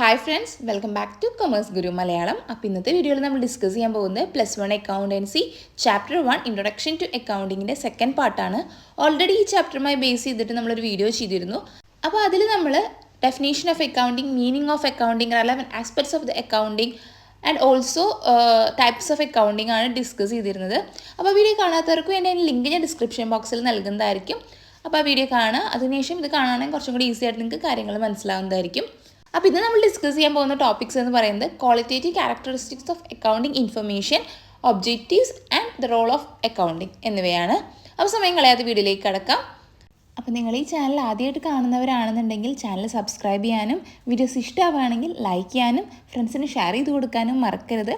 Hi friends welcome back to commerce guru Malayalam അപ്പോൾ ഇന്നത്തെ വീഡിയോയിൽ നമ്മൾ ഡിസ്കസ് ചെയ്യാൻ പോകുന്നത് plus one accountancy chapter one introduction to അക്കൗണ്ടിങ്ങിന്റെ second പാർട്ടാണ് ഓൾറെഡി ഈ ചാപ്റ്ററുമായി ബേസ് ചെയ്തിട്ട് നമ്മളൊരു വീഡിയോ ചെയ്തിരുന്നു. അപ്പോൾ അതിൽ നമ്മൾ definition of accounting meaning of accounting relevant aspects of the accounting and also types of accounting ആണ് ഡിസ്കസ് ചെയ്തിരുന്നത്. അപ്പോൾ വീഡിയോ കാണാത്തവർക്കും എന്റെ ലിങ്ക് ഞാൻ ഡിസ്ക്രിപ്ഷൻ ബോക്സിൽ നൽകുന്നതായിരിക്കും. അപ്പോൾ ആ വീഡിയോ കാണുക. അതിനുശേഷം ഇത് കാണാനും കുറച്ചും കൂടി ഈസി ആയിട്ട് നിങ്ങൾക്ക് കാര്യങ്ങൾ മനസ്സിലാവുന്നതായിരിക്കും. അപ്പോൾ ഇത് നമ്മൾ ഡിസ്കസ് ചെയ്യാൻ പോകുന്ന ടോപ്പിക്സ് എന്ന് പറയുന്നത് qualitative characteristics of accounting information objectives and the role of accounting എന്നിവയാണ്. അപ്പോൾ സമയം കളയാതെ വീഡിയോയിലേക്ക് കടക്കാം. അപ്പോൾ നിങ്ങൾ ഈ ചാനൽ ആദ്യമായിട്ട് കാണുന്നവരാണെന്നുണ്ടെങ്കിൽ ചാനൽ സബ്സ്ക്രൈബ് ചെയ്യാനും വീഡിയോസ് ഇഷ്ടമാവുകയാണെങ്കിൽ ലൈക്ക് ചെയ്യാനും ഫ്രണ്ട്സിന് ഷെയർ ചെയ്ത് കൊടുക്കാനും മറക്കരുത്.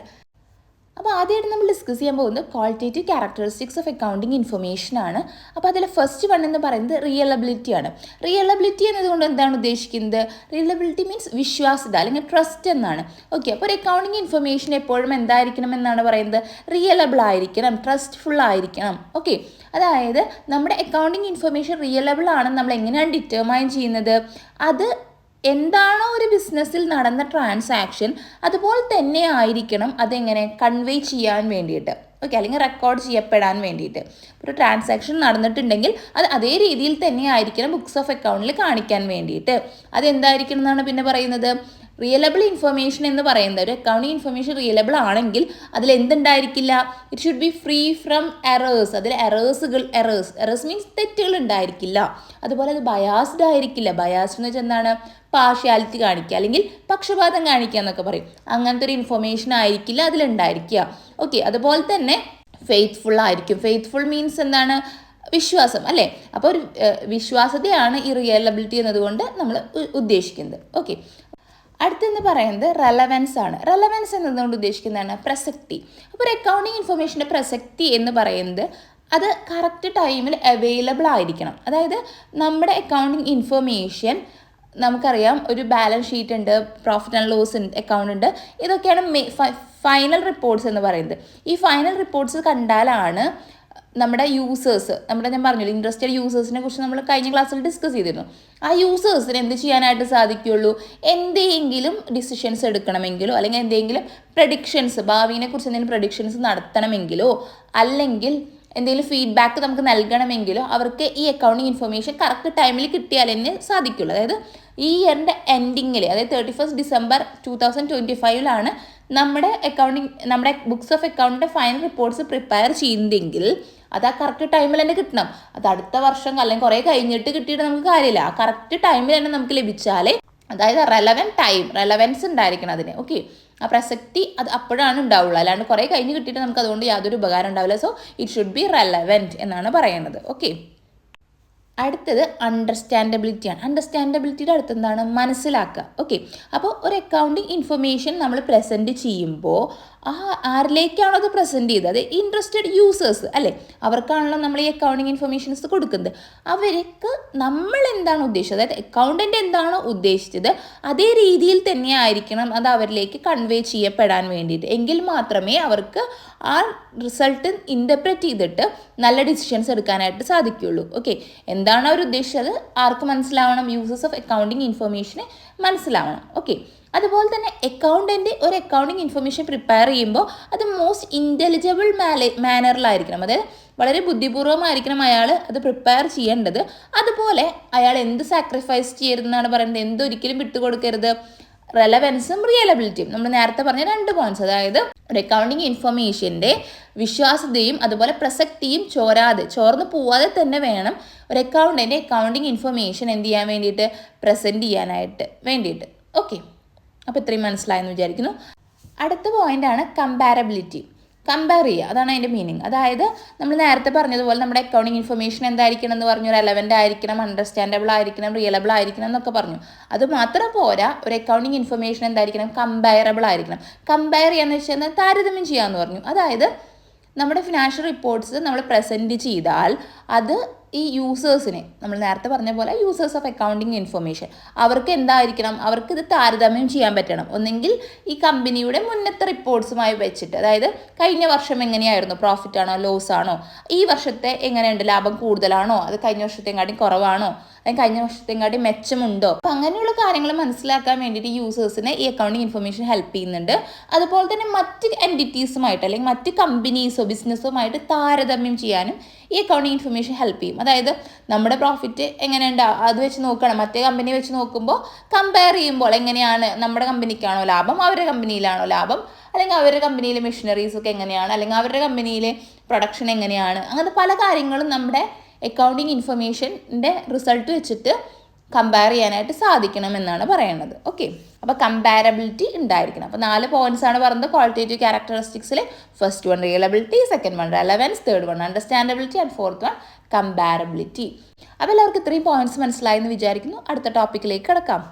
അപ്പോൾ ആദ്യമായിട്ട് നമ്മൾ ഡിസ്കസ് ചെയ്യാൻ പോകുന്നത് qualitative characteristics of accounting information ആണ്. അപ്പോൾ അതിൽ ഫസ്റ്റ് വൺ എന്ന് പറയുന്നത് റിയലബിലിറ്റി ആണ്. റിയലബിലിറ്റി എന്നതുകൊണ്ട് എന്താണ് ഉദ്ദേശിക്കുന്നത്? റിയലബിലിറ്റി മീൻസ് വിശ്വാസ്യത അല്ലെങ്കിൽ ട്രസ്റ്റ് എന്നാണ്. ഓക്കെ അപ്പോൾ ഒരു അക്കൗണ്ടിങ് ഇൻഫർമേഷൻ എപ്പോഴും എന്തായിരിക്കണം എന്നാണ് പറയുന്നത്? റിയലബിൾ ആയിരിക്കണം ട്രസ്റ്റ്ഫുൾ ആയിരിക്കണം. ഓക്കെ അതായത് നമ്മുടെ അക്കൗണ്ടിങ് ഇൻഫർമേഷൻ റിയലബിൾ ആണെന്ന് നമ്മൾ എങ്ങനെയാണ് ഡിറ്റർമൈൻ ചെയ്യുന്നത്? അത് എന്താണോ ഒരു ബിസിനസ്സിൽ നടന്ന ട്രാൻസാക്ഷൻ അതുപോലെ തന്നെ ആയിരിക്കണം അതെങ്ങനെ കൺവേ ചെയ്യാൻ വേണ്ടിയിട്ട്. ഓക്കെ അല്ലെങ്കിൽ റെക്കോർഡ് ചെയ്യപ്പെടാൻ വേണ്ടിയിട്ട്. ഒരു ട്രാൻസാക്ഷൻ നടന്നിട്ടുണ്ടെങ്കിൽ അത് അതേ രീതിയിൽ തന്നെ ആയിരിക്കണം ബുക്സ് ഓഫ് അക്കൗണ്ടിൽ കാണിക്കാൻ വേണ്ടിയിട്ട്. അതെന്തായിരിക്കണം എന്നാണ് പിന്നെ പറയുന്നത്? റിയലബിൾ ഇൻഫർമേഷൻ എന്ന് പറയുന്നത് ഒരു അക്കൗണ്ടിങ് ഇൻഫർമേഷൻ റിയലബിൾ ആണെങ്കിൽ അതിൽ എന്തുണ്ടായിരിക്കില്ല? It should be free from errors അതിൽ എറേഴ്സുകൾ എറേഴ്സ് എറേഴ്സ് മീൻസ് തെറ്റുകൾ ഉണ്ടായിരിക്കില്ല. അതുപോലെ അത് ബയാസ്ഡ് ആയിരിക്കില്ല. ബയാസ്ഡ് എന്ന് വെച്ചാൽ എന്താണ്? പാർഷ്യാലിറ്റി കാണിക്കുക. അല്ലെങ്കിൽ പക്ഷപാതം കാണിക്കുക എന്നൊക്കെ പറയും. അങ്ങനത്തെ ഒരു ഇൻഫർമേഷൻ ആയിരിക്കില്ല അതിലുണ്ടായിരിക്കുക ഓക്കെ അതുപോലെ തന്നെ ഫെയ്ത്ത്ഫുൾ ആയിരിക്കും. ഫെയ്ത്ത്ഫുൾ മീൻസ് എന്താണ്? വിശ്വാസം അല്ലേ? അപ്പോൾ ഒരു വിശ്വാസതയാണ് ഈ റിയലബിലിറ്റി എന്നതുകൊണ്ട് നമ്മൾ ഉദ്ദേശിക്കുന്നത്. ഓക്കെ അടുത്തെന്ന് പറയുന്നത് റെലവൻസ് ആണ്. റെലവൻസ് എന്നതുകൊണ്ട് ഉദ്ദേശിക്കുന്നതാണ് പ്രസക്തി. അപ്പോൾ ഒരു അക്കൗണ്ടിങ് ഇൻഫർമേഷന്റെ പ്രസക്തി എന്ന് പറയുന്നത് അത് കറക്റ്റ് ടൈമിൽ അവൈലബിൾ ആയിരിക്കണം. അതായത് നമ്മുടെ അക്കൗണ്ടിങ് ഇൻഫർമേഷൻ നമുക്കറിയാം ഒരു ബാലൻസ് ഷീറ്റ് ഉണ്ട് പ്രോഫിറ്റ് ആൻഡ് ലോസ് അക്കൗണ്ട് ഉണ്ട്. ഇതൊക്കെയാണ് ഫൈനൽ റിപ്പോർട്ട്സ് എന്ന് പറയുന്നത്. ഈ ഫൈനൽ റിപ്പോർട്ട്സ് കണ്ടാലാണ് നമ്മുടെ യൂസേഴ്സ് നമ്മുടെ ഞാൻ പറഞ്ഞല്ലോ ഇൻട്രസ്റ്റഡ് യൂസേഴ്സിനെ കുറിച്ച് നമ്മൾ കഴിഞ്ഞ ക്ലാസ്സിൽ ഡിസ്കസ് ചെയ്തിരുന്നു. ആ യൂസേഴ്സിന് എന്ത് ചെയ്യാനായിട്ട് സാധിക്കുള്ളൂ? എന്തെങ്കിലും ഡിസിഷൻസ് എടുക്കണമെങ്കിലോ അല്ലെങ്കിൽ എന്തെങ്കിലും പ്രഡിക്ഷൻസ് ഭാവിനെ കുറിച്ച് എന്തെങ്കിലും പ്രഡിക്ഷൻസ് നടത്തണമെങ്കിലോ അല്ലെങ്കിൽ എന്തെങ്കിലും ഫീഡ്ബാക്ക് നമുക്ക് നൽകണമെങ്കിലോ അവർക്ക് ഈ അക്കൗണ്ടിങ് ഇൻഫർമേഷൻ കറക്റ്റ് ടൈമിൽ കിട്ടിയാൽ തന്നെ സാധിക്കുള്ളൂ. അതായത് ഈ ഇയറിന്റെ എൻഡിങ്ങിൽ അതായത് thirty first December two thousand twenty ഫൈവിലാണ് നമ്മുടെ അക്കൗണ്ടിങ് നമ്മുടെ ബുക്സ് ഓഫ് അക്കൗണ്ടിന്റെ ഫൈനൽ റിപ്പോർട്ട്സ് പ്രിപ്പയർ ചെയ്യുന്നതെങ്കിൽ അത് ആ കറക്റ്റ് ടൈമിൽ തന്നെ കിട്ടണം. അത് അടുത്ത വർഷം അല്ലെങ്കിൽ കുറേ കഴിഞ്ഞിട്ട് കിട്ടിയിട്ട് നമുക്ക് കാര്യമില്ല. ആ കറക്റ്റ് ടൈമിൽ തന്നെ നമുക്ക് ലഭിച്ചാലേ അതായത് റെലവൻ ടൈം റെലവൻസ് ഉണ്ടായിരിക്കണം അതിന്. ഓക്കെ ആ പ്രസക്തി അത് അപ്പോഴാണ് ഉണ്ടാവുള്ളൂ. അല്ലാണ്ട് കുറേ കഴിഞ്ഞ് കിട്ടിയിട്ട് നമുക്ക് അതുകൊണ്ട് യാതൊരു ഉപകാരം ഉണ്ടാവില്ല. So it should be relevant എന്നാണ് പറയുന്നത്. ഓക്കെ അടുത്തത് അണ്ടർസ്റ്റാൻഡബിലിറ്റി ആണ്. അണ്ടർസ്റ്റാൻഡബിലിറ്റിയുടെ അടുത്ത് എന്താണ്? മനസ്സിലാക്കുക. ഓക്കെ അപ്പോൾ ഒരു അക്കൗണ്ടിങ് ഇൻഫർമേഷൻ നമ്മൾ പ്രസന്റ് ചെയ്യുമ്പോൾ ആ ആരിലേക്കാണോ അത് പ്രസന്റ് ചെയ്തത്? ഇൻട്രസ്റ്റഡ് യൂസേഴ്സ് അല്ലേ? അവർക്കാണല്ലോ നമ്മൾ ഈ അക്കൗണ്ടിങ് ഇൻഫർമേഷൻസ് കൊടുക്കുന്നത്. അവർക്ക് നമ്മൾ എന്താണ് ഉദ്ദേശിച്ചത്? അതായത് അക്കൗണ്ടന്റ് എന്താണോ ഉദ്ദേശിച്ചത്? അതേ രീതിയിൽ തന്നെ ആയിരിക്കണം അത് അവരിലേക്ക് കൺവേ ചെയ്യപ്പെടാൻ വേണ്ടിയിട്ട്. എങ്കിൽ മാത്രമേ അവർക്ക് ആ റിസൾട്ട് ഇന്റർപ്രറ്റ് ചെയ്തിട്ട് നല്ല ഡിസിഷൻസ് എടുക്കാനായിട്ട് സാധിക്കുകയുള്ളൂ. ഓക്കെ എന്താണ് അവർ ഉദ്ദേശിച്ചത്? ആർക്ക് മനസ്സിലാവണം? യൂസേഴ്സ് ഓഫ് അക്കൗണ്ടിങ് ഇൻഫർമേഷന് മനസ്സിലാവണം. ഓക്കെ അതുപോലെ തന്നെ അക്കൗണ്ടന്റ് ഒരു അക്കൗണ്ടിങ് ഇൻഫർമേഷൻ പ്രിപ്പയർ ചെയ്യുമ്പോൾ അത് മോസ്റ്റ് ഇന്റലിജബിൾ മാല മാനറിലായിരിക്കണം അതായത് വളരെ ബുദ്ധിപൂർവമായിരിക്കണം അയാൾ അത് പ്രിപ്പയർ ചെയ്യേണ്ടത്. അതുപോലെ അയാൾ എന്ത് സാക്രിഫൈസ് ചെയ്യരുതെന്നാണ് പറയുന്നത്. എന്തൊരിക്കലും വിട്ടുകൊടുക്കരുത്. റെലവൻസും റിയലബിലിറ്റിയും നമ്മൾ നേരത്തെ പറഞ്ഞ രണ്ട് പോയിന്റ്സ് അതായത് ഒരു അക്കൗണ്ടിങ് ഇൻഫർമേഷന്റെ വിശ്വാസ്യതയും അതുപോലെ പ്രസക്തിയും ചോരാതെ ചോർന്ന് പോവാതെ തന്നെ വേണം ഒരു അക്കൗണ്ടിന്റെ അക്കൗണ്ടിങ് ഇൻഫർമേഷൻ എന്ത് ചെയ്യാൻ വേണ്ടിയിട്ട്? പ്രസന്റ് ചെയ്യാനായിട്ട് വേണ്ടിയിട്ട്. ഓക്കെ അപ്പോൾ ഇത്രയും മനസ്സിലായെന്ന് വിചാരിക്കുന്നു. അടുത്ത പോയിന്റാണ് കമ്പാരബിലിറ്റി കമ്പയർ ചെയ്യുക. അതാണ് അതിന്റെ മീനിങ് അതായത് നമ്മൾ നേരത്തെ പറഞ്ഞതുപോലെ നമ്മുടെ അക്കൗണ്ടിങ് ഇൻഫർമേഷൻ എന്തായിരിക്കണം എന്ന് പറഞ്ഞു റെലവന്റ് ആയിരിക്കണം അണ്ടർസ്റ്റാൻഡബിൾ ആയിരിക്കണം റിയലബിൾ ആയിരിക്കണം എന്നൊക്കെ പറഞ്ഞു. അത് മാത്രം പോരാ ഒരു അക്കൗണ്ടിങ് ഇൻഫർമേഷൻ എന്തായിരിക്കണം? കമ്പയറബിൾ ആയിരിക്കണം. കമ്പയർ ചെയ്യാന്ന് വെച്ചാൽ താരതമ്യം ചെയ്യാമെന്ന് പറഞ്ഞു. അതായത് നമ്മുടെ ഫിനാൻഷ്യൽ റിപ്പോർട്ട്സ് നമ്മൾ പ്രസന്റ് ചെയ്താൽ അത് ഈ യൂസേഴ്സിനെ നമ്മൾ നേരത്തെ പറഞ്ഞ പോലെ യൂസേഴ്സ് ഓഫ് അക്കൗണ്ടിങ് ഇൻഫർമേഷൻ അവർക്ക് എന്തായിരിക്കണം? അവർക്ക് ഇത് താരതമ്യം ചെയ്യാൻ പറ്റണം. ഒന്നെങ്കിൽ ഈ കമ്പനിയുടെ മുന്നത്തെ റിപ്പോർട്ട്സുമായി വെച്ചിട്ട് അതായത് കഴിഞ്ഞ വർഷം എങ്ങനെയായിരുന്നു? പ്രോഫിറ്റ് ആണോ? ലോസ് ആണോ? ഈ വർഷത്തെ എങ്ങനെയുണ്ട്? ലാഭം കൂടുതലാണോ? അത് കഴിഞ്ഞ വർഷത്തെക്കാട്ടി കുറവാണോ? അല്ലെങ്കിൽ കഴിഞ്ഞ വർഷത്തെക്കാട്ടി മെച്ചമുണ്ടോ? അപ്പം അങ്ങനെയുള്ള കാര്യങ്ങൾ മനസ്സിലാക്കാൻ വേണ്ടിയിട്ട് യൂസേഴ്സിനെ ഈ അക്കൗണ്ടിങ് ഇൻഫർമേഷൻ ഹെൽപ്പ് ചെയ്യുന്നുണ്ട്. അതുപോലെ തന്നെ മറ്റ് എന്റിറ്റീസുമായിട്ട് അല്ലെങ്കിൽ മറ്റ് കമ്പനീസോ ബിസിനസ്സുമായിട്ട് താരതമ്യം ചെയ്യാനും ഈ അക്കൗണ്ടിങ് ഇൻഫർമേഷൻ ഹെൽപ്പ് ചെയ്യും. അതായത് നമ്മുടെ പ്രോഫിറ്റ് എങ്ങനെയുണ്ട്? അത് വെച്ച് നോക്കണം മറ്റേ കമ്പനി വെച്ച് നോക്കുമ്പോൾ കമ്പയർ ചെയ്യുമ്പോൾ എങ്ങനെയാണ്? നമ്മുടെ കമ്പനിക്കാണോ ലാഭം? അവരുടെ കമ്പനിയിലാണോ ലാഭം? അല്ലെങ്കിൽ അവരുടെ കമ്പനിയിലെ മെഷീനറീസ് ഒക്കെ എങ്ങനെയാണ്? അല്ലെങ്കിൽ അവരുടെ കമ്പനിയിലെ പ്രൊഡക്ഷൻ എങ്ങനെയാണ്? അങ്ങനത്തെ പല കാര്യങ്ങളും നമ്മുടെ അക്കൗണ്ടിങ് ഇൻഫർമേഷന്റെ റിസൾട്ട് വെച്ചിട്ട് കമ്പയർ ചെയ്യാനായിട്ട് സാധിക്കണം എന്നാണ് പറയുന്നത് ഓക്കെ അപ്പോൾ കമ്പാരബിലിറ്റി ഉണ്ടായിരിക്കണം. അപ്പോൾ നാല് പോയിന്റ്സ് ആണ് പറയുന്നത് qualitative ക്യാരക്ടറിസ്റ്റിക്സിൽ first one reliability second one relevance third one understandability and fourth one comparability അപ്പോൾ എല്ലാവർക്കും ഇത്രയും പോയിന്റ്സ് മനസ്സിലായി എന്ന് വിചാരിക്കുന്നു. അടുത്ത ടോപ്പിക്കിലേക്ക് കിടക്കാം.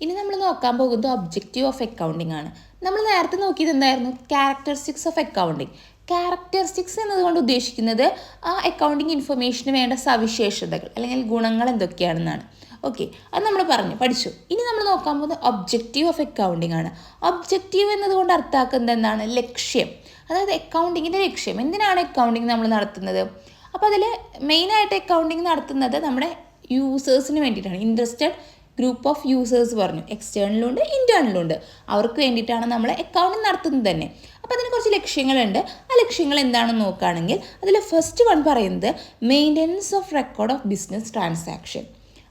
ഇനി നമ്മൾ നോക്കാൻ പോകുന്നത് ഒബ്ജക്റ്റീവ് ഓഫ് അക്കൗണ്ടിങ് ആണ്. നമ്മൾ നേരത്തെ നോക്കിയത് എന്തായിരുന്നു? ക്യാരക്ടറിസ്റ്റിക്സ് ഓഫ് അക്കൗണ്ടിങ് ക്യാരക്ടറിസ്റ്റിക്സ് എന്നതുകൊണ്ട് ഉദ്ദേശിക്കുന്നത് ആ അക്കൗണ്ടിങ് ഇൻഫർമേഷന് വേണ്ട സവിശേഷതകൾ അല്ലെങ്കിൽ ഗുണങ്ങൾ എന്തൊക്കെയാണെന്നാണ്. ഓക്കെ അത് നമ്മൾ പറഞ്ഞു പഠിച്ചു. ഇനി നമ്മൾ നോക്കാൻ പോകുന്നത് ഒബ്ജക്റ്റീവ് ഓഫ് അക്കൗണ്ടിങ് ആണ്. ഒബ്ജക്റ്റീവ് എന്നതുകൊണ്ട് അർത്ഥാക്കുന്നത് എന്താണ്? ലക്ഷ്യം. അതായത് അക്കൗണ്ടിങ്ങിന്റെ ലക്ഷ്യം. എന്തിനാണ് അക്കൗണ്ടിങ് നമ്മൾ നടത്തുന്നത്? അപ്പോൾ അതിൽ മെയിനായിട്ട് അക്കൗണ്ടിങ് നടത്തുന്നത് നമ്മുടെ യൂസേഴ്സിന് വേണ്ടിയിട്ടാണ്. ഇൻട്രസ്റ്റഡ് ഗ്രൂപ്പ് ഓഫ് യൂസേഴ്സ് പറഞ്ഞു. എക്സ്റ്റേണലും ഉണ്ട് ഇന്റേർണലും ഉണ്ട്. അവർക്ക് വേണ്ടിയിട്ടാണ് നമ്മൾ അക്കൗണ്ടിങ് നടത്തുന്നത് തന്നെ. അപ്പോൾ അതിന് കുറച്ച് ലക്ഷ്യങ്ങളുണ്ട്. ആ ലക്ഷ്യങ്ങൾ എന്താണെന്ന് നോക്കുകയാണെങ്കിൽ അതിൽ ഫസ്റ്റ് വൺ പറയുന്നത് maintenance of record of business transaction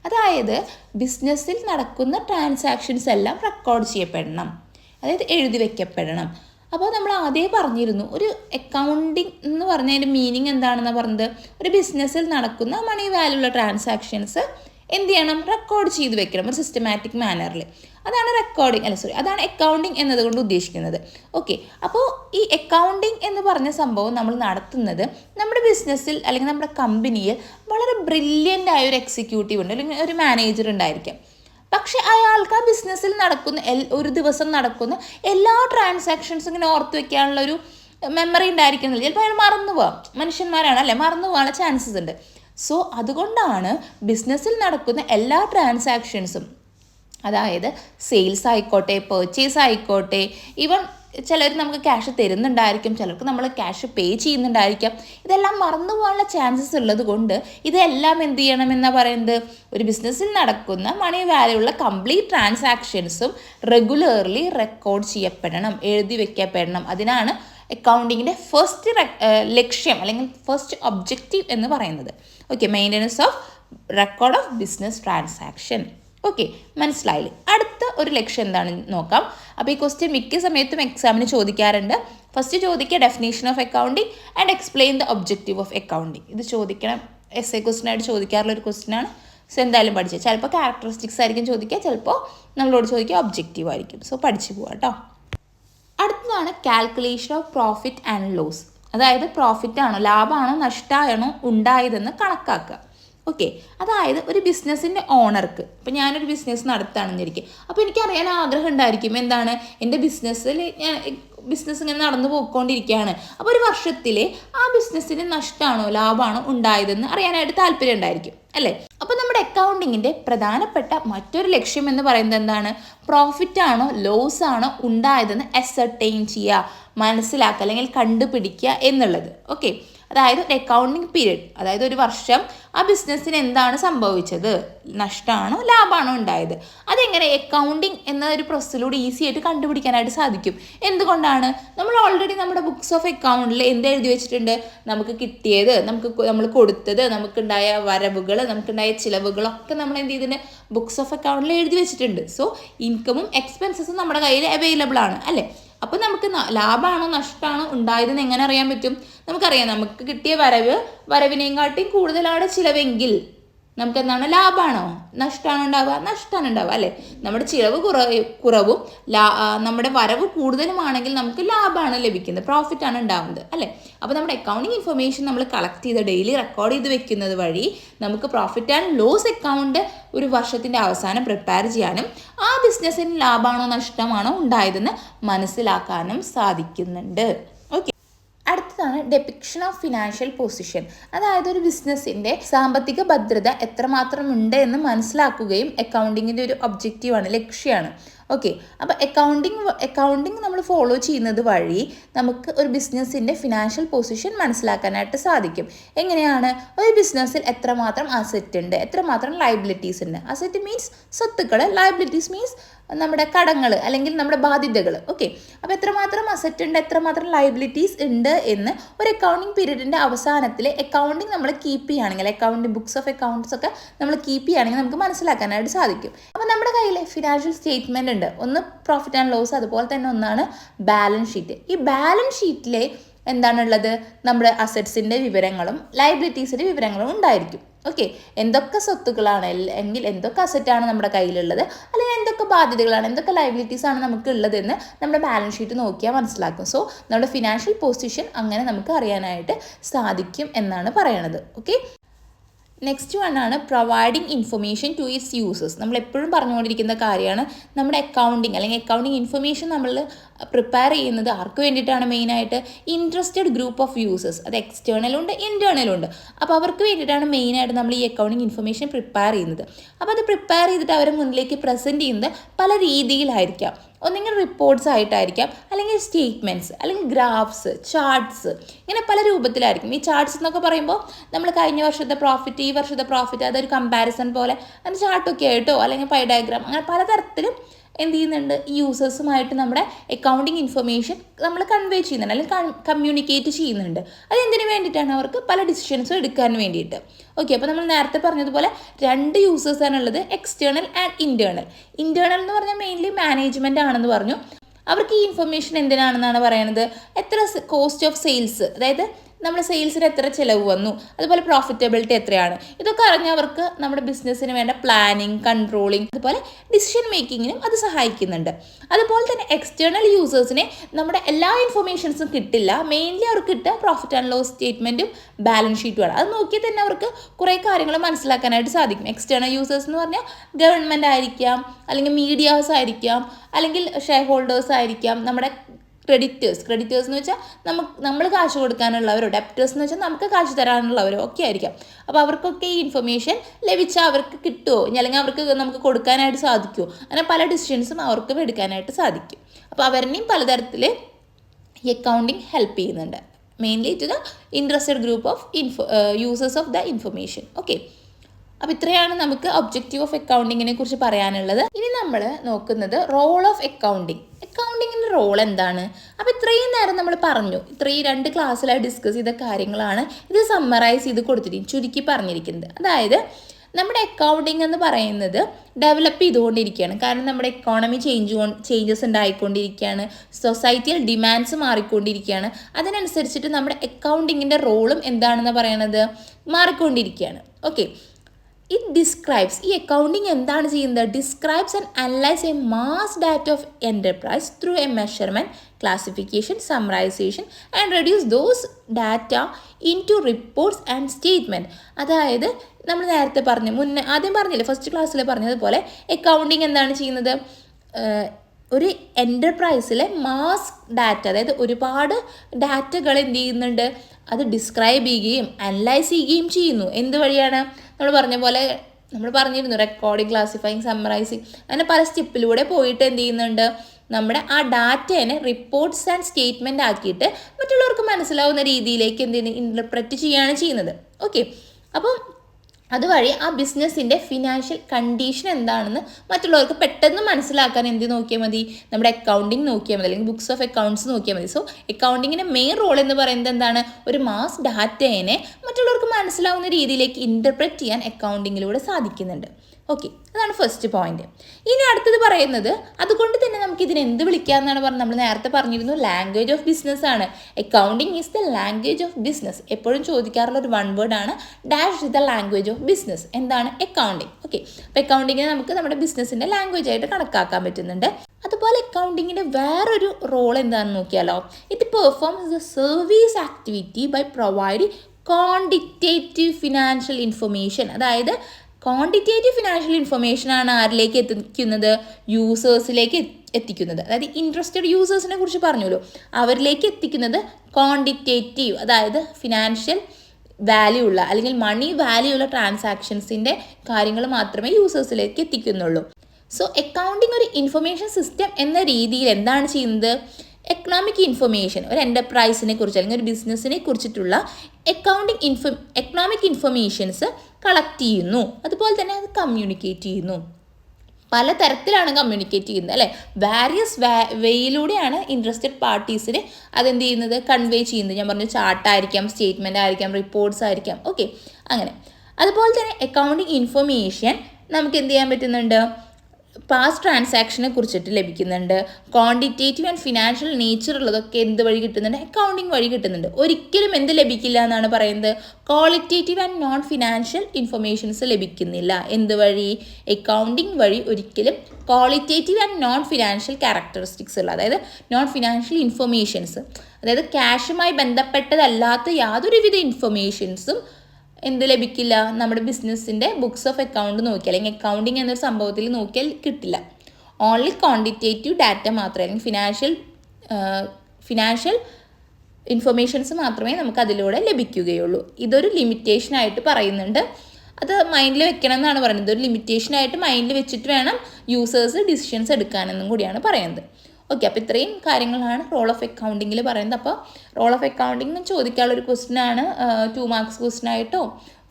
അതായത് ബിസിനസ്സിൽ നടക്കുന്ന ട്രാൻസാക്ഷൻസ് എല്ലാം റെക്കോർഡ് ചെയ്യപ്പെടണം. അതായത് എഴുതി വയ്ക്കപ്പെടണം അപ്പോൾ നമ്മൾ ആദ്യമേ പറഞ്ഞിരുന്നു ഒരു അക്കൗണ്ടിങ് എന്ന് പറഞ്ഞതിന്റെ മീനിങ് എന്താണെന്ന് പറഞ്ഞത്? ഒരു ബിസിനസ്സിൽ നടക്കുന്ന മണി വാല്യുള്ള ട്രാൻസാക്ഷൻസ് എന്ത് ചെയ്യണം? റെക്കോർഡ് ചെയ്ത് വെക്കണം ഒരു സിസ്റ്റമാറ്റിക് മാനറിൽ അതാണ് റെക്കോർഡിങ് അല്ല സോറി അതാണ് അക്കൗണ്ടിങ് എന്നതുകൊണ്ട് ഉദ്ദേശിക്കുന്നത്. ഓക്കെ അപ്പോൾ ഈ അക്കൗണ്ടിങ് എന്ന് പറഞ്ഞ സംഭവം നമ്മൾ നടത്തുന്നത് നമ്മുടെ ബിസിനസ്സിൽ അല്ലെങ്കിൽ നമ്മുടെ കമ്പനിയിൽ വളരെ ബ്രില്യന്റ് ആയ ഒരു എക്സിക്യൂട്ടീവ് ഉണ്ട് അല്ലെങ്കിൽ ഒരു മാനേജർ ഉണ്ടായിരിക്കാം. പക്ഷേ അയാൾക്ക് ആ ബിസിനസ്സിൽ നടക്കുന്ന ഒരു ദിവസം നടക്കുന്ന എല്ലാ ട്രാൻസാക്ഷൻസും ഇങ്ങനെ ഓർത്ത് വെക്കാനുള്ള ഒരു മെമ്മറി ഉണ്ടായിരിക്കുന്നില്ല ചിലപ്പോൾ അയാൾ മറന്നു പോവാം മനുഷ്യന്മാരാണ് അല്ലേ? മറന്നു പോകാനുള്ള ചാൻസസ് ഉണ്ട്. സോ അതുകൊണ്ടാണ് ബിസിനസ്സിൽ നടക്കുന്ന എല്ലാ ട്രാൻസാക്ഷൻസും അതായത് സെയിൽസ് ആയിക്കോട്ടെ പർച്ചേസ് ആയിക്കോട്ടെ ഈവൻ ചിലർ നമുക്ക് ക്യാഷ് തരുന്നുണ്ടായിരിക്കും ചിലർക്ക് നമ്മൾ ക്യാഷ് പേ ചെയ്യുന്നുണ്ടായിരിക്കാം. ഇതെല്ലാം മറന്നു പോകാനുള്ള ചാൻസസ് ഉള്ളത് കൊണ്ട് ഇതെല്ലാം എന്ത് ചെയ്യണമെന്നാണ് പറയുന്നത്? ഒരു ബിസിനസ്സിൽ നടക്കുന്ന മണി വാല്യുള്ള കംപ്ലീറ്റ് ട്രാൻസാക്ഷൻസും റെഗുലർലി റെക്കോർഡ് ചെയ്യപ്പെടണം എഴുതി വെക്കപ്പെടണം. അതിനാണ് അക്കൗണ്ടിങ്ങിന്റെ ഫസ്റ്റ് ലക്ഷ്യം അല്ലെങ്കിൽ ഫസ്റ്റ് ഒബ്ജക്റ്റീവ് എന്ന് പറയുന്നത്. Okay maintenance of record of business transaction okay മനസ്സിലായില്ലേ? അടുത്ത ഒരു ലക്ഷ്യം എന്താണെന്ന് നോക്കാം. അപ്പോൾ ഈ ക്വസ്റ്റ്യൻ മിക്ക സമയത്തും എക്സാമിന് ചോദിക്കാറുണ്ട്. ഫസ്റ്റ് ചോദിക്കുക definition of accounting and explain the objective of accounting ഇത് ചോദിക്കണം. എസ് എ ക്വസ്റ്റ്യൻ ആയിട്ട് ചോദിക്കാറുള്ള ഒരു ക്വസ്റ്റ്യൻ ആണ്. സോ എന്തായാലും പഠിച്ചത് ചിലപ്പോൾ ക്യാരക്ടറിസ്റ്റിക്സ് ആയിരിക്കും ചോദിക്കുക. ചിലപ്പോൾ നമ്മളോട് ചോദിക്കുക ഒബ്ജക്റ്റീവ് ആയിരിക്കും. സോ പഠിച്ചു പോവാം കേട്ടോ അടുത്തതാണ് calculation of profit and loss അതായത് പ്രോഫിറ്റ് ആണോ ലാഭമാണോ നഷ്ടമാണോ ഉണ്ടായതെന്ന് കണക്കാക്കുക. ഓക്കെ അതായത് ഒരു ബിസിനസ്സിന്റെ ഓണർക്ക് ഇപ്പം ഞാനൊരു ബിസിനസ് നടത്തുകയാണെന്നിരിക്കും അപ്പോൾ എനിക്കറിയാൻ ആഗ്രഹം ഉണ്ടായിരിക്കും എന്താണ്? എന്റെ ബിസിനസ്സിൽ ഞാൻ ബിസിനസ് ഇങ്ങനെ നടന്നു പോയിക്കൊണ്ടിരിക്കുകയാണ്. അപ്പോൾ ഒരു വർഷത്തിൽ ആ ബിസിനസ്സിന് നഷ്ടമാണോ ലാഭമാണോ ഉണ്ടായതെന്ന് അറിയാനായിട്ട് താല്പര്യം ഉണ്ടായിരിക്കും അല്ലേ? അപ്പോൾ നമ്മുടെ അക്കൗണ്ടിങ്ങിന്റെ പ്രധാനപ്പെട്ട മറ്റൊരു ലക്ഷ്യം എന്ന് പറയുന്നത് എന്താണ്? പ്രോഫിറ്റ് ആണോ ലോസ് ആണോ ഉണ്ടായതെന്ന് അസർട്ടെയിൻ ചെയ്യുക മനസ്സിലാക്കുക അല്ലെങ്കിൽ കണ്ടുപിടിക്കുക എന്നുള്ളത്. ഓക്കെ അതായത് ഒരു അക്കൗണ്ടിങ് പീരീഡ് അതായത് ഒരു വർഷം ആ ബിസിനസ്സിന് എന്താണ് സംഭവിച്ചത്? നഷ്ടമാണോ ലാഭമാണോ ഉണ്ടായത്? അതെങ്ങനെ അക്കൗണ്ടിങ് എന്ന ഒരു പ്രോസസ്സിലൂടെ ഈസി ആയിട്ട് കണ്ടുപിടിക്കാനായിട്ട് സാധിക്കും? എന്തുകൊണ്ടാണ്? നമ്മൾ ഓൾറെഡി നമ്മുടെ ബുക്സ് ഓഫ് അക്കൗണ്ടിൽ എന്ത് എഴുതി വെച്ചിട്ടുണ്ട്? നമുക്ക് കിട്ടിയത് നമുക്ക് നമ്മൾ കൊടുത്തത് നമുക്കുണ്ടായ വരവുകൾ നമുക്കുണ്ടായ ചിലവുകളൊക്കെ നമ്മൾ എന്ത് ചെയ്തിട്ടുണ്ട്? ബുക്സ് ഓഫ് അക്കൗണ്ടിൽ എഴുതി വെച്ചിട്ടുണ്ട്. സോ ഇൻകമും എക്സ്പെൻസസും നമ്മുടെ കയ്യിൽ അവൈലബിൾ ആണ് അല്ലേ? അപ്പോൾ നമുക്ക് ലാഭമാണോ നഷ്ടമാണോ ഉണ്ടായതെന്ന് എങ്ങനെ അറിയാൻ പറ്റും? നമുക്കറിയാം. നമുക്ക് കിട്ടിയ വരവ് വരവിനെയും കാട്ടിയും കൂടുതലാണ് ചിലവെങ്കിൽ. നമുക്ക് എന്താണ് ലാഭമാണോ നഷ്ടമാണ് ഉണ്ടാവുക? നഷ്ടമാണ് ഉണ്ടാവുക അല്ലേ? നമ്മുടെ ചിലവ് കുറ കുറവും ലാ നമ്മുടെ വരവ് കൂടുതലുമാണെങ്കിൽ നമുക്ക് ലാഭമാണ് ലഭിക്കുന്നത് പ്രോഫിറ്റ് ആണ് ഉണ്ടാവുന്നത് അല്ലേ? അപ്പോൾ നമ്മുടെ അക്കൗണ്ടിങ് ഇൻഫർമേഷൻ നമ്മൾ കളക്ട് ചെയ്ത് ഡെയിലി റെക്കോർഡ് ചെയ്ത് വെക്കുന്നത് വഴി നമുക്ക് പ്രോഫിറ്റ് ആൻഡ് ലോസ് അക്കൗണ്ട് ഒരു വർഷത്തിന്റെ അവസാനം പ്രിപ്പയർ ചെയ്യാനും ആ ബിസിനസ്സിന് ലാഭമാണോ നഷ്ടമാണോ ഉണ്ടായതെന്ന് മനസ്സിലാക്കാനും സാധിക്കുന്നുണ്ട്. അടുത്തതാണ് ഡെപിക്ഷൻ ഓഫ് ഫിനാൻഷ്യൽ പൊസിഷൻ അതായത് ഒരു ബിസിനസ്സിന്റെ സാമ്പത്തിക ഭദ്രത എത്രമാത്രം ഉണ്ട് എന്ന് മനസ്സിലാക്കുകയും അക്കൗണ്ടിങ്ങിന്റെ ഒരു ഒബ്ജക്റ്റീവാണ് ലക്ഷ്യമാണ് ഓക്കെ അപ്പോൾ അക്കൗണ്ടിങ് അക്കൗണ്ടിങ് നമ്മൾ ഫോളോ ചെയ്യുന്നത് വഴി നമുക്ക് ഒരു ബിസിനസ്സിന്റെ ഫിനാൻഷ്യൽ പൊസിഷൻ മനസ്സിലാക്കാനായിട്ട് സാധിക്കും. എങ്ങനെയാണ്? ഒരു ബിസിനസ്സിൽ എത്രമാത്രം അസറ്റ് ഉണ്ട്? എത്രമാത്രം ലൈബിലിറ്റീസ് ഉണ്ട്? അസറ്റ് മീൻസ് സ്വത്തുക്കൾ ലൈബിലിറ്റീസ് മീൻസ് നമ്മുടെ കടങ്ങൾ അല്ലെങ്കിൽ നമ്മുടെ ബാധ്യതകൾ ഓക്കെ അപ്പോൾ എത്രമാത്രം അസറ്റ് ഉണ്ട്? എത്രമാത്രം ലൈബിലിറ്റീസ് ഉണ്ട് എന്ന് ഒരു അക്കൗണ്ടിങ് പീരീഡിന്റെ അവസാനത്തിൽ അക്കൗണ്ടിങ് നമ്മൾ കീപ്പ് ചെയ്യുകയാണെങ്കിൽ അക്കൗണ്ടിങ് ബുക്സ് ഓഫ് അക്കൗണ്ട്സ് ഒക്കെ നമ്മൾ കീപ്പ് ചെയ്യുകയാണെങ്കിൽ നമുക്ക് മനസ്സിലാക്കാനായിട്ട് സാധിക്കും. അപ്പോൾ നമ്മുടെ കയ്യിൽ ഫിനാൻഷ്യൽ സ്റ്റേറ്റ്മെന്റ് ഉണ്ട്. ഒന്ന് പ്രോഫിറ്റ് ആൻഡ് ലോസ് അതുപോലെ തന്നെ ഒന്നാണ് ബാലൻസ് ഷീറ്റ് ഈ ബാലൻസ് ഷീറ്റിലെ എന്താണുള്ളത്? നമ്മുടെ അസറ്റ്സിന്റെ വിവരങ്ങളും ലൈബിലിറ്റീസിന്റെ വിവരങ്ങളും ഉണ്ടായിരിക്കും. ഓക്കെ എന്തൊക്കെ സ്വത്തുക്കളാണ് എങ്കിൽ എന്തൊക്കെ അസറ്റാണ് നമ്മുടെ കയ്യിലുള്ളത്? അല്ലെങ്കിൽ എന്തൊക്കെ ബാധ്യതകളാണ്? എന്തൊക്കെ ലൈബിലിറ്റീസ് ആണ് നമുക്ക് ഉള്ളതെന്ന് നമ്മുടെ ബാലൻസ് ഷീറ്റ് നോക്കിയാൽ മനസ്സിലാക്കും. സോ നമ്മുടെ ഫിനാൻഷ്യൽ പൊസിഷൻ അങ്ങനെ നമുക്ക് അറിയാനായിട്ട് സാധിക്കും എന്നാണ് പറയണത്. ഓക്കെ നെക്സ്റ്റ് വൺ ആണ് providing information to its users നമ്മൾ എപ്പോഴും പറഞ്ഞുകൊണ്ടിരിക്കുന്ന കാര്യമാണ് നമ്മുടെ അക്കൗണ്ടിങ് അല്ലെങ്കിൽ അക്കൗണ്ടിങ് ഇൻഫർമേഷൻ നമ്മൾ പ്രിപ്പയർ ചെയ്യുന്നത് ആർക്ക് വേണ്ടിയിട്ടാണ് മെയിനായിട്ട് ഇൻട്രസ്റ്റഡ് ഗ്രൂപ്പ് ഓഫ് യൂസേഴ്സ് അത് എക്സ്റ്റേണലുണ്ട് ഉണ്ട് അപ്പോൾ അവർക്ക് വേണ്ടിയിട്ടാണ് മെയിനായിട്ട് നമ്മൾ ഈ അക്കൗണ്ടിങ് ഇൻഫർമേഷൻ പ്രിപ്പയർ ചെയ്യുന്നത്. അപ്പോൾ അത് പ്രിപ്പയർ ചെയ്തിട്ട് അവരെ മുന്നിലേക്ക് പ്രസന്റ് ചെയ്യുന്നത് പല രീതിയിലായിരിക്കാം. ഒന്നെങ്കിൽ റിപ്പോർട്ട്സ് ആയിട്ടായിരിക്കാം അല്ലെങ്കിൽ സ്റ്റേറ്റ്മെന്റ്സ് അല്ലെങ്കിൽ ഗ്രാഫ്സ് ചാർട്ട്സ് ഇങ്ങനെ പല രൂപത്തിലായിരിക്കും. ഈ ചാർട്ട്സ് എന്നൊക്കെ പറയുമ്പോൾ നമ്മൾ കഴിഞ്ഞ വർഷത്തെ പ്രോഫിറ്റ് ഈ വർഷത്തെ പ്രോഫിറ്റ് അതൊരു കമ്പാരിസൺ പോലെ അതിന്റെ ചാർട്ടൊക്കെ ആയിട്ടോ അല്ലെങ്കിൽ പൈ ഡയഗ്രാം അങ്ങനെ പലതരത്തിലും എന്ത് ചെയ്യുന്നുണ്ട്? യൂസേഴ്സുമായിട്ട് നമ്മുടെ അക്കൗണ്ടിങ് ഇൻഫർമേഷൻ നമ്മൾ കൺവേ ചെയ്യുന്നുണ്ട്. അല്ലെങ്കിൽ കമ്മ്യൂണിക്കേറ്റ് ചെയ്യുന്നുണ്ട്. അത് എന്തിനു വേണ്ടിയിട്ടാണ്? അവർക്ക് പല ഡിസിഷൻസും എടുക്കാൻ വേണ്ടിയിട്ട്. ഓക്കെ അപ്പോൾ നമ്മൾ നേരത്തെ പറഞ്ഞതുപോലെ രണ്ട് യൂസേഴ്സാണുള്ളത് എക്സ്റ്റേണൽ ആൻഡ് ഇന്റേർണൽ ഇന്റേർണൽ എന്ന് പറഞ്ഞാൽ മെയിൻലി മാനേജ്മെന്റ് ആണെന്ന് പറഞ്ഞു. അവർക്ക് ഈ ഇൻഫർമേഷൻ എന്തിനാണെന്നാണ് പറയുന്നത് എത്ര കോസ്റ്റ് ഓഫ് സെയിൽസ് അതായത് നമ്മുടെ സെയിൽസിന് എത്ര ചിലവ് വന്നു അതുപോലെ പ്രോഫിറ്റബിലിറ്റി എത്രയാണ് ഇതൊക്കെ അറിഞ്ഞവർക്ക് നമ്മുടെ ബിസിനസ്സിന് വേണ്ട പ്ലാനിങ് കൺട്രോളിങ് അതുപോലെ ഡിസിഷൻ മേക്കിങ്ങിനും അത് സഹായിക്കുന്നുണ്ട്. അതുപോലെ തന്നെ എക്സ്റ്റേണൽ യൂസേഴ്സിനെ നമ്മുടെ എല്ലാ ഇൻഫർമേഷൻസും കിട്ടില്ല മെയിൻലി അവർക്ക് കിട്ടുക പ്രോഫിറ്റ് ആൻഡ് ലോസ് സ്റ്റേറ്റ്മെന്റും ബാലൻസ് ഷീറ്റുമാണ് അത് നോക്കിയാൽ തന്നെ അവർക്ക് കുറേ കാര്യങ്ങൾ മനസ്സിലാക്കാനായിട്ട് സാധിക്കും. എക്സ്റ്റേണൽ യൂസേഴ്സ് എന്ന് പറഞ്ഞാൽ ഗവൺമെന്റ് ആയിരിക്കാം അല്ലെങ്കിൽ മീഡിയാസ് ആയിരിക്കാം അല്ലെങ്കിൽ ഷെയർ ഹോൾഡേഴ്സ് ആയിരിക്കാം നമ്മുടെ ക്രെഡിറ്റേഴ്സ് ക്രെഡിറ്റേഴ്സ് എന്ന് വെച്ചാൽ നമുക്ക് നമ്മൾ കാശ് കൊടുക്കാനുള്ളവരോ ഡെപ്റ്റേഴ്സ് എന്ന് വെച്ചാൽ നമുക്ക് കാശ് തരാനുള്ളവരോ ഒക്കെ ആയിരിക്കാം. അപ്പോൾ അവർക്കൊക്കെ ഈ ഇൻഫർമേഷൻ ലഭിച്ചാൽ അവർക്ക് കിട്ടുമോ അല്ലെങ്കിൽ അവർക്ക് നമുക്ക് കൊടുക്കാനായിട്ട് സാധിക്കുമോ അങ്ങനെ പല ഡിസിഷൻസും അവർക്കും എടുക്കാനായിട്ട് സാധിക്കും. അപ്പോൾ അവരിനെയും പലതരത്തിൽ ഈ അക്കൗണ്ടിങ് ഹെൽപ്പ് ചെയ്യുന്നുണ്ട്. Mainly to the interested group of info users of the information okay അപ്പോൾ ഇത്രയാണ് നമുക്ക് ഒബ്ജക്റ്റീവ് ഓഫ് അക്കൗണ്ടിങ്ങിനെ കുറിച്ച് പറയാനുള്ളത്. ഇനി നമ്മൾ നോക്കുന്നത് റോൾ ഓഫ് അക്കൗണ്ടിങ് അക്കൗണ്ടിങ്ങിന്റെ റോൾ എന്താണ്? അപ്പോൾ ഇത്രയും നേരം നമ്മൾ പറഞ്ഞു. ഇത്രയും രണ്ട് ക്ലാസ്സിലായി ഡിസ്കസ് ചെയ്ത കാര്യങ്ങളാണ് ഇത് സമ്മറൈസ് ചെയ്ത് കൊടുത്തിരിക്കും ചുരുക്കി പറഞ്ഞിരിക്കുന്നത്. അതായത് നമ്മുടെ അക്കൗണ്ടിങ് എന്ന് പറയുന്നത് ഡെവലപ്പ് ചെയ്തുകൊണ്ടിരിക്കുകയാണ്. കാരണം നമ്മുടെ എക്കോണമി ചേഞ്ച് ചേഞ്ചസ് ഉണ്ടായിക്കൊണ്ടിരിക്കുകയാണ്. സൊസൈറ്റിയിൽ ഡിമാൻഡ്സ് മാറിക്കൊണ്ടിരിക്കുകയാണ്. അതിനനുസരിച്ചിട്ട് നമ്മുടെ അക്കൗണ്ടിങ്ങിന്റെ റോളും എന്താണെന്ന് പറയണത്? മാറിക്കൊണ്ടിരിക്കുകയാണ്. ഓക്കെ ഇറ്റ് ഡിസ്ക്രൈബ്സ് ഈ അക്കൗണ്ടിങ് എന്താണ് ചെയ്യുന്നത്? Describes and analyse a mass data of enterprise through a measurement classification summarization and reduce those data into reports and statement അതായത് നമ്മൾ നേരത്തെ പറഞ്ഞു മുന്നേ ആദ്യം പറഞ്ഞില്ലേ ഫസ്റ്റ് ക്ലാസ്സിൽ പറഞ്ഞതുപോലെ അക്കൗണ്ടിങ് എന്താണ് ചെയ്യുന്നത്? ഒരു എന്റർപ്രൈസിലെ മാസ് ഡാറ്റ അതായത് ഒരുപാട് ഡാറ്റകൾ എന്ത് ചെയ്യുന്നുണ്ട്? അത് ഡിസ്ക്രൈബ് ചെയ്യുകയും അനലൈസ് ചെയ്യുകയും ചെയ്യുന്നു. എന്ത് വഴിയാണ്? നമ്മൾ പറഞ്ഞ പോലെ നമ്മൾ പറഞ്ഞിരുന്നു റെക്കോർഡിങ് ക്ലാസിഫൈങ് സമ്മറൈസിങ് അങ്ങനെ പല സ്റ്റെപ്പിലൂടെ പോയിട്ട് എന്ത് ചെയ്യുന്നുണ്ട്? നമ്മുടെ ആ ഡാറ്റേനെ റിപ്പോർട്ട്സ് ആൻഡ് സ്റ്റേറ്റ്മെന്റ് ആക്കിയിട്ട് മറ്റുള്ളവർക്ക് മനസ്സിലാവുന്ന രീതിയിലേക്ക് എന്ത് ചെയ്യുന്നത് ഇന്റർപ്രറ്റ് ചെയ്യുകയാണ് ചെയ്യുന്നത്. ഓക്കെ അപ്പം അതുവഴി ആ ബിസിനസ്സിന്റെ ഫിനാൻഷ്യൽ കണ്ടീഷൻ എന്താണെന്ന് മറ്റുള്ളവർക്ക് പെട്ടെന്ന് മനസ്സിലാക്കാൻ എന്ത് നോക്കിയാൽ മതി? നമ്മുടെ അക്കൗണ്ടിങ് നോക്കിയാൽ മതി. അല്ലെങ്കിൽ ബുക്സ് ഓഫ് അക്കൗണ്ട്സ് നോക്കിയാൽ മതി. സോ അക്കൗണ്ടിങ്ങിന്റെ മെയിൻ റോൾ എന്ന് പറയുന്നത് എന്താണ്? ഒരു മാസ് ഡാറ്റേനെ മറ്റുള്ളവർക്ക് മനസ്സിലാവുന്ന രീതിയിലേക്ക് ഇന്റർപ്രറ്റ് ചെയ്യാൻ അക്കൗണ്ടിങ്ങിലൂടെ സാധിക്കുന്നുണ്ട്. ഓക്കെ അതാണ് ഫസ്റ്റ് പോയിന്റ് ഇനി അടുത്തത് പറയുന്നത് അതുകൊണ്ട് തന്നെ നമുക്ക് ഇതിനെ എന്ത് വിളിക്കാമെന്നാണ് പറഞ്ഞത്. നമ്മൾ നേരത്തെ പറഞ്ഞിരുന്നു ലാംഗ്വേജ് ഓഫ് ബിസിനസ് ആണ്. Accounting is the language of business എപ്പോഴും ചോദിക്കാറുള്ള ഒരു വൺ വേർഡ് ആണ്. Dash is the language of business എന്താണ്? അക്കൗണ്ടിങ് ഓക്കെ അപ്പോൾ അക്കൗണ്ടിങ്ങിനെ നമുക്ക് നമ്മുടെ ബിസിനസ്സിന്റെ ലാംഗ്വേജ് ആയിട്ട് കണക്കാക്കാൻ പറ്റുന്നുണ്ട്. അതുപോലെ അക്കൗണ്ടിങ്ങിന്റെ വേറൊരു റോൾ എന്താണെന്ന് നോക്കിയാലോ? It performs the service activity by providing quantitative financial information അതായത് ക്വാണ്ടിറ്റേറ്റീവ് ഫിനാൻഷ്യൽ ഇൻഫർമേഷൻ ആണ് ആരിലേക്ക് എത്തിക്കുന്നത്? യൂസേഴ്സിലേക്ക് എത്തിക്കുന്നത്. അതായത് ഇൻട്രസ്റ്റഡ് യൂസേഴ്സിനെ കുറിച്ച് പറഞ്ഞല്ലോ അവരിലേക്ക് എത്തിക്കുന്നത് ക്വാണ്ടിറ്റേറ്റീവ് അതായത് ഫിനാൻഷ്യൽ വാല്യൂ ഉള്ള അല്ലെങ്കിൽ മണി വാല്യൂ ഉള്ള ട്രാൻസാക്ഷൻസിന്റെ കാര്യങ്ങൾ മാത്രമേ യൂസേഴ്സിലേക്ക് എത്തിക്കുന്നുള്ളൂ. സോ അക്കൗണ്ടിങ് ഒരു ഇൻഫർമേഷൻ സിസ്റ്റം എന്ന രീതിയിൽ എന്താണ് ചെയ്യുന്നത്? എക്കണോമിക് ഇൻഫർമേഷൻ ഒരു എന്റർപ്രൈസിനെ കുറിച്ച് അല്ലെങ്കിൽ ഒരു ബിസിനസ്സിനെ കുറിച്ചിട്ടുള്ള accounting info economic informations collect ചെയ്യുന്നു. അതുപോലെ തന്നെ അത് കമ്മ്യൂണിക്കേറ്റ് ചെയ്യുന്നു. പല തരത്തിലാണ് കമ്മ്യൂണിക്കേറ്റ് ചെയ്യുന്നത് അല്ലേ? വാരിയസ് വേയിലൂടെയാണ് ഇൻട്രസ്റ്റഡ് പാർട്ടീസിന് അതെന്ത് ചെയ്യുന്നത്? കൺവേ ചെയ്യുന്നത്. ഞാൻ പറഞ്ഞു ചാർട്ടായിരിക്കാം സ്റ്റേറ്റ്മെന്റ് ആയിരിക്കാം റിപ്പോർട്ട്സ് ആയിരിക്കാം. ഓക്കെ അങ്ങനെ. അതുപോലെ തന്നെ അക്കൗണ്ടിങ് ഇൻഫർമേഷൻ നമുക്ക് എന്ത് ചെയ്യാൻ പറ്റുന്നുണ്ട്? പാസ്റ്റ് ട്രാൻസാക്ഷനെ കുറിച്ചിട്ട് ലഭിക്കുന്നുണ്ട്. ക്വാണ്ടിറ്റേറ്റീവ് ആൻഡ് ഫിനാൻഷ്യൽ നേച്ചർ ഉള്ളതൊക്കെ എന്ത് വഴി കിട്ടുന്നുണ്ട്? അക്കൗണ്ടിങ് വഴി കിട്ടുന്നുണ്ട്. ഒരിക്കലും എന്ത് ലഭിക്കില്ല എന്നാണ് പറയുന്നത്. Qualitative and non financial informations ലഭിക്കുന്നില്ല. എന്ത് വഴി? അക്കൗണ്ടിങ് വഴി ഒരിക്കലും qualitative and non financial characteristics ഉള്ള അതായത് നോൺ ഫിനാൻഷ്യൽ ഇൻഫർമേഷൻസ് അതായത് ക്യാഷുമായി ബന്ധപ്പെട്ടതല്ലാത്ത യാതൊരുവിധ ഇൻഫർമേഷൻസും എന്ത് ലഭിക്കില്ല? നമ്മുടെ ബിസിനസ്സിന്റെ ബുക്സ് ഓഫ് അക്കൗണ്ട് നോക്കിയാൽ അല്ലെങ്കിൽ അക്കൗണ്ടിങ് എന്നൊരു സംഭവത്തിൽ നോക്കിയാൽ കിട്ടില്ല. ഓൺലി ക്വാണ്ടിറ്റേറ്റീവ് ഡാറ്റ മാത്രമേ അല്ലെങ്കിൽ ഫിനാൻഷ്യൽ ഫിനാൻഷ്യൽ ഇൻഫർമേഷൻസ് മാത്രമേ നമുക്ക് അതിലൂടെ ലഭിക്കുകയുള്ളൂ. ഇതൊരു ലിമിറ്റേഷനായിട്ട് പറയുന്നുണ്ട്. അത് മൈൻഡിൽ വെക്കണം എന്നാണ് പറയുന്നത്. ഒരു ലിമിറ്റേഷനായിട്ട് മൈൻഡിൽ വെച്ചിട്ട് വേണം യൂസേഴ്സ് ഡിസിഷൻസ് എടുക്കാനെന്നും കൂടിയാണ് പറയുന്നത്. ഓക്കെ അപ്പോൾ ഇത്രയും കാര്യങ്ങളാണ് റോൾ ഓഫ് അക്കൗണ്ടിങ്ങിൽ പറയുന്നത്. അപ്പോൾ റോൾ ഓഫ് അക്കൗണ്ടിങ് ചോദിക്കാനുള്ളൊരു ആണ് ടു മാർക്സ് ക്വസ്റ്റ്യൻ ആയിട്ടോ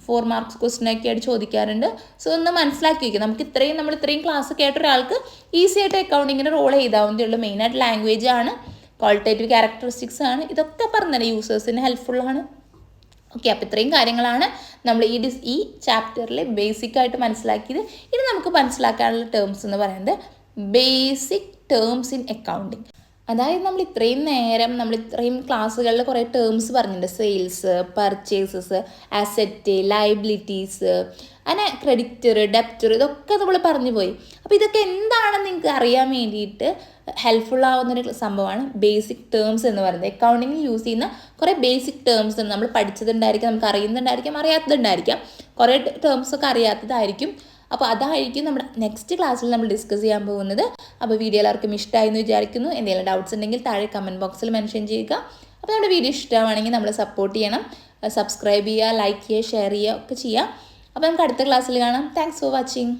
ഫോർ മാർക്സ് ക്വസ്റ്റ്യൻ ഒക്കെ ആയിട്ട് ചോദിക്കാറുണ്ട്. സോ ഒന്ന് മനസ്സിലാക്കി വയ്ക്കുക നമുക്ക് ഇത്രയും നമ്മൾ ഇത്രയും ക്ലാസ് കേട്ട ഒരാൾക്ക് ഈസി ആയിട്ട് അക്കൗണ്ടിങ്ങിന് റോൾ ചെയ്താവുന്നതേ ഉള്ളൂ. മെയിനായിട്ട് ലാംഗ്വേജ് ആണ് ക്വാളിറ്റേറ്റീവ് ക്യാരക്ടറിസ്റ്റിക്സ് ആണ്. ഇതൊക്കെ പറഞ്ഞുതരാം യൂസേഴ്സിന് ഹെൽപ്ഫുള്ളാണ് ഓക്കെ അപ്പോൾ ഇത്രയും കാര്യങ്ങളാണ് നമ്മൾ ഈ ഡിസ് ഈ ചാപ്റ്ററിൽ ബേസിക്കായിട്ട് മനസ്സിലാക്കിയത്. ഇനി നമുക്ക് മനസ്സിലാക്കാനുള്ള ടേംസ് എന്ന് പറയുന്നത് ബേസിക് ടേംസ് ഇൻ അക്കൗണ്ടിങ് അതായത് നമ്മൾ ഇത്രയും നേരം നമ്മൾ ഇത്രയും ക്ലാസ്സുകളിൽ കുറേ ടേംസ് പറഞ്ഞിട്ടുണ്ട്. സെയിൽസ് പർച്ചേസസ് അസറ്റ് ലൈബിലിറ്റീസ് അങ്ങനെ ക്രെഡിറ്റർ ഡെപ്റ്റർ ഇതൊക്കെ നമ്മൾ പറഞ്ഞു പോയി. അപ്പോൾ ഇതൊക്കെ എന്താണെന്ന് നിങ്ങൾക്ക് അറിയാൻ വേണ്ടിയിട്ട് ഹെൽപ്ഫുൾ ആവുന്നൊരു സംഭവമാണ് ബേസിക് ടേംസ് എന്ന് പറയുന്നത്. അക്കൗണ്ടിങ്ങിൽ യൂസ് ചെയ്യുന്ന കുറേ ബേസിക് ടേംസ് നമ്മൾ പഠിച്ചതുണ്ടായിരിക്കാം നമുക്ക് അറിയുന്നുണ്ടായിരിക്കാം അറിയാത്തതുണ്ടായിരിക്കാം. കുറേ ടേംസ് ഒക്കെ അറിയാത്തതായിരിക്കും. അപ്പോൾ അതായിരിക്കും നമ്മുടെ നെക്സ്റ്റ് ക്ലാസ്സിൽ നമ്മൾ ഡിസ്കസ് ചെയ്യാൻ പോകുന്നത്. അപ്പോൾ വീഡിയോ എല്ലാവർക്കും ഇഷ്ടമായി എന്ന് വിചാരിക്കുന്നു. എന്തെങ്കിലും ഡൗട്ട്സ് ഉണ്ടെങ്കിൽ താഴെ കമന്റ് ബോക്സിൽ മെൻഷൻ ചെയ്യുക. അപ്പോൾ നമ്മുടെ വീഡിയോ ഇഷ്ടമാണെങ്കിൽ നമ്മൾ സപ്പോർട്ട് ചെയ്യണം. സബ്സ്ക്രൈബ് ചെയ്യുക ലൈക്ക് ചെയ്യുക ഷെയർ ചെയ്യുക ഒക്കെ ചെയ്യുക അപ്പോൾ നമുക്ക് അടുത്ത ക്ലാസ്സിൽ കാണാം. Thanks for watching